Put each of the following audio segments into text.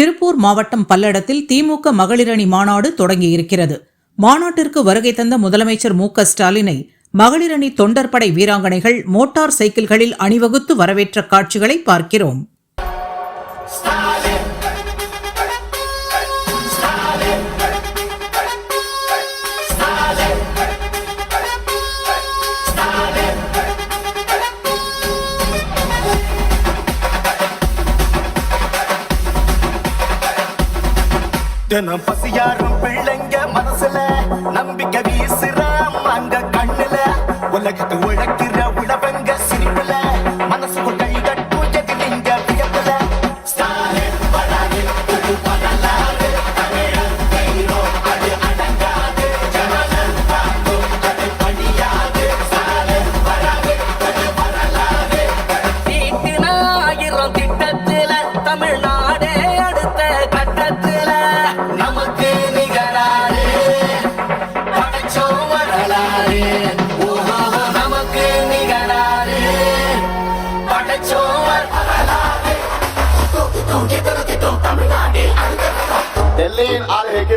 திருப்பூர் மாவட்டம் பல்லடத்தில் திமுக மகளிரணி மாநாடு தொடங்கியிருக்கிறது. மாநாட்டிற்கு வருகை தந்த முதலமைச்சர் மு ஸ்டாலினை மகளிரணி தொண்டர்படை வீராங்கனைகள் மோட்டார் சைக்கிள்களில் அணிவகுத்து வரவேற்ற காட்சிகளை பார்க்கிறோம். ஸ்டாலின் தினம் பசியாரும் பிள்ளைங்க மனசுல.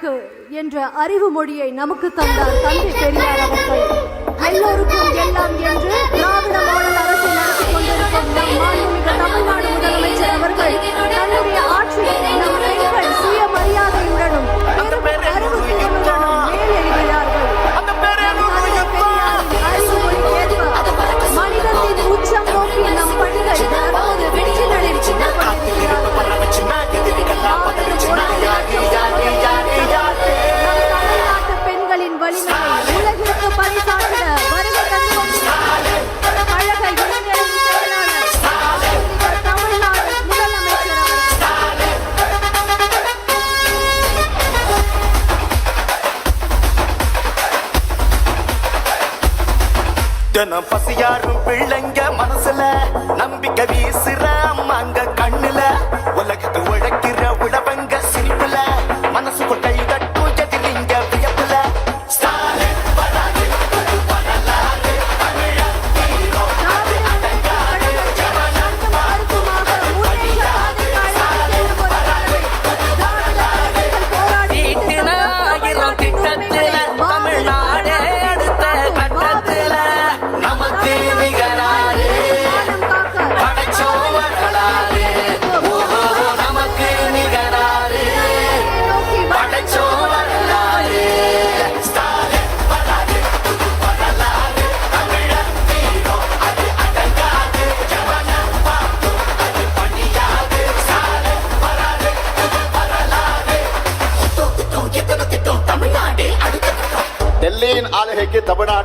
அழகு என்ற அறிவு மொழியை நமக்கு தந்தார் தந்தை பெரியார் அவர்கள். எல்லோருக்கும் எல்லாம் என்று தினம் பசியாரும் பிள்ளைங்க மனசுல நம்பிக்கை வீசுற அம்மாங்க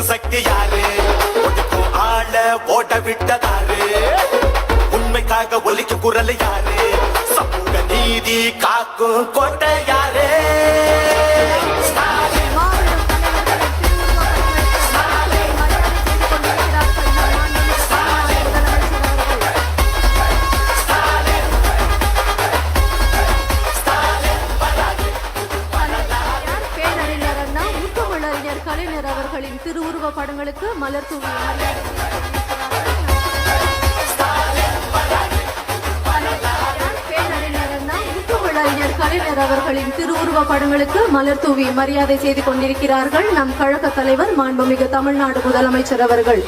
நம்ம சக்தி யாரு? ஒதுக்கும் ஆள ஓட விட்டதாரு. உண்மைக்காக ஒலிக்கும் குரல் யாரு? சமூக நீதி காக்கும் கோட்டை யாரு? படங்களுக்கு மலர் தூவி பேரறிஞர் கலைஞர் அவர்களின் திருவுருவ படங்களுக்கு மலர் தூவி மரியாதை செய்து கொண்டிருக்கிறார்கள் நம் கழக தலைவர் மாண்புமிகு தமிழ்நாடு முதலமைச்சர் அவர்கள்.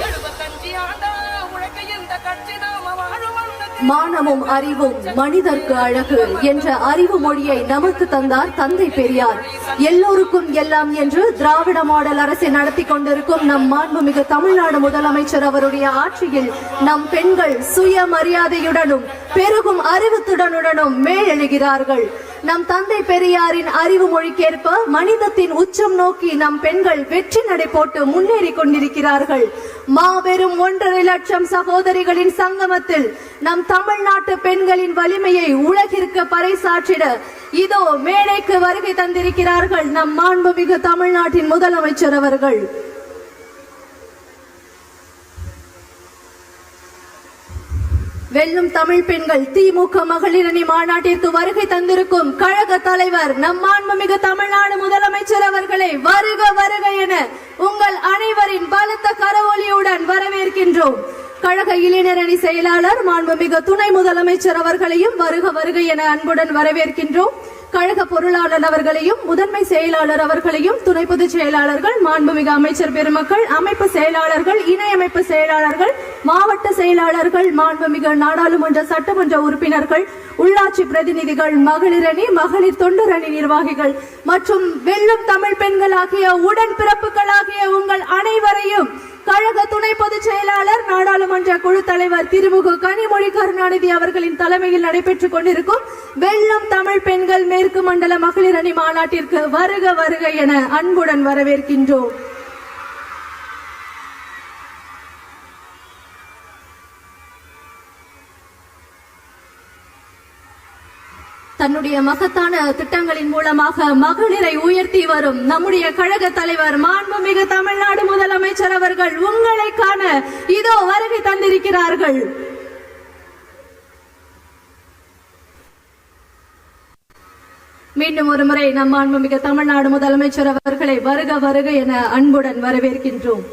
மானமும் அறிவும் மனிதர்க்கு அழகு என்ற அறிவு மொழியை நமக்கு தந்தார் தந்தை பெரியார். எல்லோருக்கும் எல்லாம் என்று திராவிட மாடல் அரசை நடத்தி கொண்டிருக்கும் நம் மாண்புமிகு தமிழ்நாடு முதலமைச்சர் அவருடைய ஆட்சியில் நம் பெண்கள் சுயமரியாதையுடனும் பெருகும் அறிவுத்துடனுடனும் மேலெழுகிறார்கள். நம் தந்தை பெரியாரின் அறிவு மொழிக்கேற்ப மனிதத்தின் உச்சம் நோக்கி நம் பெண்கள் வெற்றி நடை போட்டு முன்னேறி கொண்டிருக்கிறார்கள். மாபெரும் ஒன்றரை லட்சம் சகோதரிகளின் சங்கமத்தில் நம் தமிழ்நாட்டு பெண்களின் வலிமையை உலகிற்கு பறைசாற்றிட இதோ மேடைக்கு வருகை தந்திருக்கிறார்கள் நம் மாண்புமிகு தமிழ்நாட்டின் முதலமைச்சர் அவர்கள். வெல்லும் தமிழ் பெண்கள் திமுக மகளிர் அணி மாநாட்டிற்கு வருகை தந்திருக்கும் கழக தலைவர் நம் மாண்புமிகு தமிழ்நாடு முதலமைச்சர் அவர்களை வருக வருக என உங்கள் அனைவரின் பலத்த கரவொலியுடன் வரவேற்கின்றோம். கழக இளைஞரணி செயலாளர் மாண்புமிகு துணை முதலமைச்சர் அவர்களையும் வருக வருக என அன்புடன் வரவேற்கின்றோம். கழக பொருளாளர் அவர்களையும் முதன்மை செயலாளர் அவர்களையும் துணை பொதுச் செயலாளர்கள் மாண்புமிகு அமைச்சர் பெருமக்கள் அமைப்பு செயலாளர்கள் இணையமைப்பு செயலாளர்கள் மாவட்ட செயலாளர்கள் மாண்புமிகு நாடாளுமன்ற சட்டமன்ற உறுப்பினர்கள் உள்ளாட்சி பிரதிநிதிகள் மகளிரணி மகளிர் தொண்டரணி நிர்வாகிகள் மற்றும் வெல்லும் தமிழ் பெண்கள் ஆகிய உடன் பிறப்புகளாகிய உங்கள் அனைவரையும் கழக துணை பொதுச் செயலாளர் நாடாளுமன்ற குழு தலைவர் திருமுகு கனிமொழி கருணாநிதி அவர்களின் தலைமையில் நடைபெற்றுக் கொண்டிருக்கும் வெள்ளம் தமிழ் பெண்கள் மேற்கு மண்டல மகளிர் அணி மாநாட்டிற்கு வருக வருக என அன்புடன் வரவேற்கின்றோம். தன்னுடைய மகத்தான திட்டங்களின் மூலமாக மகளிரை உயர்த்தி வரும் நம்முடைய கழக தலைவர் மாண்புமிகு தமிழ்நாடு முதலமைச்சர் அவர்கள் உங்களை காண இதோ வருகை தந்திருக்கிறார்கள். மீண்டும் ஒரு முறை நம் மாண்புமிகு தமிழ்நாடு முதலமைச்சர் அவர்களை வருக வருக என அன்புடன் வரவேற்கின்றோம்.